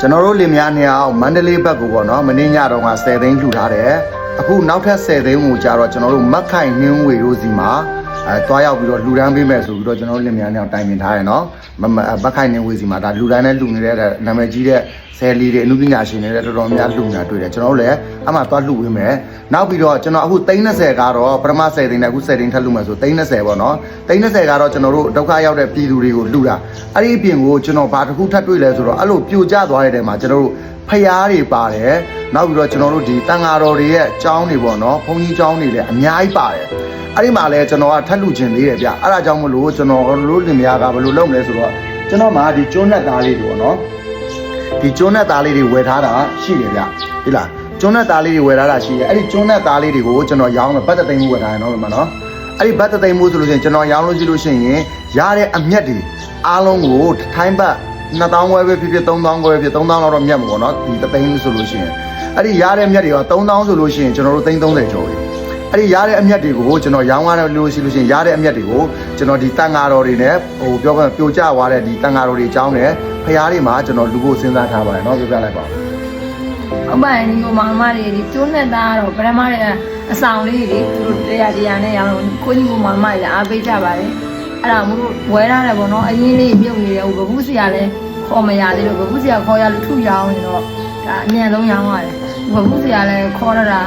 ကျွန်တော်တို့လင်မယားနှစ်ယောက်မန္တလေးဘက်ကိုပေါ့နော်မင်းညတော့က10သိန်းလှူထားတယ်အခုနောက်ထပ်10သိန်းကိုကြာတော့ကျွန်တော်တို့မက်ခိုင်နှင်းဝေတို့စီမှာ အဲတွားရောက်ပြီးတော့လှူဒန်းပေးမယ်ဆိုပြီးတော့ကျွန်တော်တို့လင်မယားနှစ်ယောက်တိုင်ပင်ထားရယ်နော်မမမက်ခိုင်နှင်းဝေစီမှာဒါလှူဒန်းနဲ့လှူနေတဲ့နာမည်ကြီးတဲ့ဆယ်လီတွေအမှုပညာရှင်တွေလည်းတော်တော်များလှူနေတာတွေ့တယ်ကျွန်တော်တို့လည်းအမှသွားလှူပေးမယ်နောက်ပြီးတော့ကျွန်တော်အခု330ကတော့ပထမ10သိန်းနဲ့အခု10သိန်းထပ်လှူမယ်ဆို330ပေါ့နော်330ကတော့ကျွန်တော်တို့ဒုက္ခရောက်တဲ့ပြည်သူတွေကိုလှူတာအဲ့ဒီအပြင်ကိုကျွန်တော်ဘာတစ်ခုထပ်တွေ့လဲဆိုတော့အဲ့လိုပြိုကျသွားတဲ့တဲမှာကျွန်တော်တို့ဖျားတွေပါတယ် နောက်ပြီးတော့ကျွန်တော်တို့ဒီတန်ဃာတော်တွေရဲ့အကြောင်းတွေပေါ့နော်ဘုန်းကြီးအကြောင်းတွေလည်းအများကြီးပါတယ်အဲ့ဒီမှာလည်းကျွန်တော်ကထပ်လူခြင်းသေးတယ်ဗျအဲ့ဒါကြောင့်မလို့ကျွန်တော်တို့လင်မယားကဘယ်လိုလုပ်မလဲဆိုတော့ကျွန်တော်မှာဒီကျွန်းနဲ့သားလေးတွေပေါ့နော်ဒီကျွန်းနဲ့သားလေးတွေဝယ်ထားတာရှိတယ်ဗျဒီလားကျွန်းနဲ့သားလေးတွေဝယ်ထားတာရှိတယ်အဲ့ဒီကျွန်းနဲ့သားလေးတွေကိုကျွန်တော်ရောင်းမယ်ဘတ်တသိန်းမှုဝယ်ထားတယ်နော်ဒီမှာနော်အဲ့ဒီဘတ်တသိန်းမှုဆိုလို့ရှိရင်ကျွန်တော်ရောင်းလို့ရှိလို့ရှိရင်ရတဲ့အမျက်တွေအားလုံးကိုထိုင်းဘတ်2000ခွဲပဲဖြစ်ဖြစ်3000ခွဲဖြစ်3000လောက်တော့မြတ်မှာပေါ့နော်ဒီတသိန်းဆိုလို့ရှိရင် အဲ့ဒီရတဲ့မြတ်တွေက3000ဆိုလို့ရှိရင်ကျွန်တော်တို့330ကျော်ပြီအဲ့ဒီရတဲ့အမြတ်တွေကိုကျွန်တော်ရောင်းရတဲ့လို့ရှိလို့ရှိရင်ရတဲ့အမြတ်တွေကိုကျွန်တော်ဒီတန်ဃာတော်တွေနဲ့ဟိုပြောပြပြိုကျသွားတဲ့ဒီတန်ဃာတော်တွေအကြောင်းနဲ့ဖျားတွေမှာကျွန်တော်လူဖို့စဉ်းစားထားပါတယ်เนาะပြောပြလိုက်ပါဦး ဟုတ်ပါရင်ဒီကိုမောင်မတွေဒီကျိုးနဲ့သားတော့ပထမတဲ့အဆောင်လေးတွေသူတို့တရားတရားနဲ့ရောင်းလို့ကိုကြီးကိုမောင်မတွေအားပေးကြပါတယ်အဲ့ဒါမို့လို့ဝဲရတယ်ပေါ့နော်အရင်လေးမြုပ်နေတယ်ဟိုဘဘူးဆရာလည်းခေါ်မရသေးလို့ဘဘူးဆရာခေါ်ရလို့ထုရောင်းနေတော့ဒါအမြန်ဆုံးရောင်းရတယ် ဘဘူးဆရာလည်းခေါ်ရတာ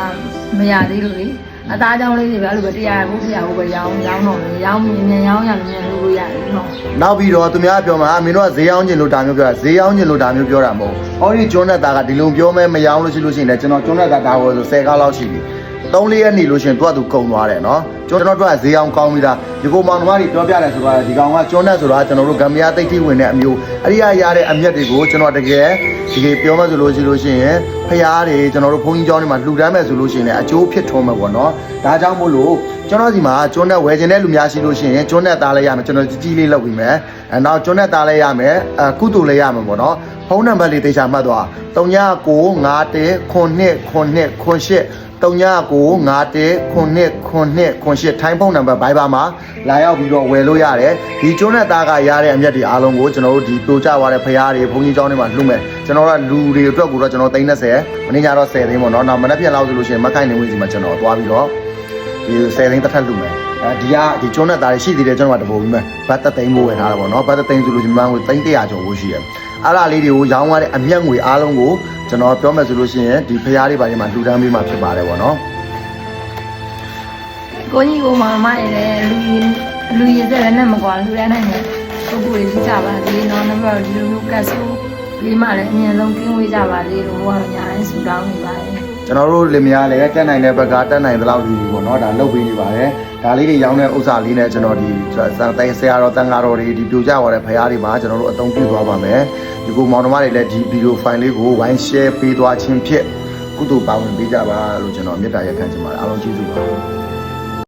မရသေးလို့လေအသားကြောင့်လေးတွေပဲအဲ့လိုပဲတရားဘဘူးဆရာကိုပဲရောင်းရောင်းတော့လေရောင်းမြင်မြန်ရောင်းရလို့မြန်လို့လို့ရတယ်နော်နောက်ပြီးတော့သူများပြောမှာမင်းတို့ကဈေးရောင်းကျင်လို့ဒါမျိုးပြောတာဈေးရောင်းကျင်လို့ဒါမျိုးပြောတာမဟုတ်ဘူး။ဟောဒီကျွန်းနဲ့သားကဒီလိုပြောမဲမရောင်းလို့ရှိလို့ရှိရင်လည်းကျွန်တော်ကျွန်းနဲ့သားဒါဝယ်ဆို10ကားလောက်ရှိပြီ။ 3လေးရက်နေလို့ရှိရင်သူကသူကုန်သွားတယ်နော်။ကျွန်တော်တို့ကဈေးရောင်းကောင်းပြီးသားဒီကိုမောင်နှမတွေပြောပြတယ်ဆိုတာဒီကောင်ကကျွန်းနဲ့ဆိုတာကျွန်တော်တို့ဂမ်ဘီယာတိတ်ထိဝင်တဲ့အမျိုးအဲ့ဒီရရတဲ့အမျက်တွေကိုကျွန်တော်တကယ်ဒီကေပြောမှဆိုလို့ရှိလို့ရှိရင်ဖျားတွေကျွန်တော်တို့ဘုန်းကြီးကျောင်းတွေမှာလှူဒန်းမယ်ဆိုလို့ရှိရင်လည်းအကျိုးဖြစ်ထုံးမယ်ပေါ့နော်။ဒါကြောင့်မို့လို့ကျွန်တော်ဒီမှာကျွန်းနဲ့ဝယ်ခြင်းတဲ့လူများရှိလို့ရှိရင်ကျွန်းနဲ့သားလိုက်ရမယ်ကျွန်တော်ကြီးကြီးလေးလုပ်ပြီးမယ်အဲနောက်ကျွန်းနဲ့သားလိုက်ရမယ်အဲကုတူလေးရမယ်ပေါ့နော်ဖုန်းနံပါတ်လေးသေချာမှတ်သွား39951098 39951098ထိုင်းဖုန်းနံပါတ် Viber မှာလာရောက်ပြီးတော့ဝယ်လို့ရတယ်ဒီကျွန်းနဲ့သားကရတဲ့အမြတ်တွေအားလုံးကိုကျွန်တော်တို့ဒီပြိုကျသွားတဲ့ဖရားတွေဘုန်းကြီးကျောင်းတွေမှာလှူမယ်ကျွန်တော်တို့ကလူတွေအတွက်ကိုတော့ကျွန်တော်30မင်းညတော့10သိန်းပေါ့နော်နောက်မနေ့ပြန်လောက်ဆိုလို့ရှိရင်မခိုင်နေဝင်စီမှာကျွန်တော်သွားပြီးတော့ဒီ10သိန်းတစ်ထပ်လူမယ်အဲဒီကဒီကျွန်းနဲ့သားရှိသေးတယ်ကျွန်တော်ကတပုံပြီးမယ်ဘတ်သက်သိန်းမိုးဝယ်ထားတာပေါ့နော်ဘတ်သက်သိန်းဆိုလို့ဒီမှငွေ300ကျော်ဖို့ရှိတယ် အဲ့ဒါလေးတွေကိုရောင်းရတဲ့အမျက်ငွေအားလုံးကိုကျွန်တော်ပြောမယ်ဆိုလို့ရှိရင်ဒီဖရားတွေဘာတွေမှာလှူဒန်းပေးမှာဖြစ်ပါတယ်ပေါ့နော်ကိုကြီးကိုမောင်မတွေလည်းလူကြီးလူကြီးစက်လည်းနဲ့မကွာလူရနိုင်တယ်ပုဂ္ဂိုလ်ကြီးကြပါစေနော်နောက်ပြီးတော့ဒီလိုမျိုးကတ်ဆိုးလေးမလည်းအမြင်ဆုံးကင်းဝေးကြပါစေလို့ဟိုကတော့ညာရင်ဆူတောင်းနေပါတယ်ကျွန်တော်တို့လင်မယားလည်းတက်နိုင်တဲ့ဘက်ကတက်နိုင်သလောက်ဒီပေါ့နော်ဒါလုပ်ပေးနေပါတယ် ဒါလေးတွေရောင်းတဲ့ဥစ္စာလေးနဲ့ကျွန်တော်ဒီတိုင်ဆရာတော်တန်ဃာတော်တွေဒီပြိုကျသွားတဲ့ဖရားတွေမှာကျွန်တော်တို့အသုံးပြုသွားပါမယ်ဒီကိုမောင်နှမတွေလည်းဒီဗီဒီယိုဖိုင်လေးကိုဝိုင်း share ပေးသွားခြင်းဖြင့်ကုသိုလ်ပါဝင်ပေးကြပါလို့ကျွန်တော်မေတ္တာရက်ခံချင်ပါတယ်အားလုံးကျေးဇူးပါ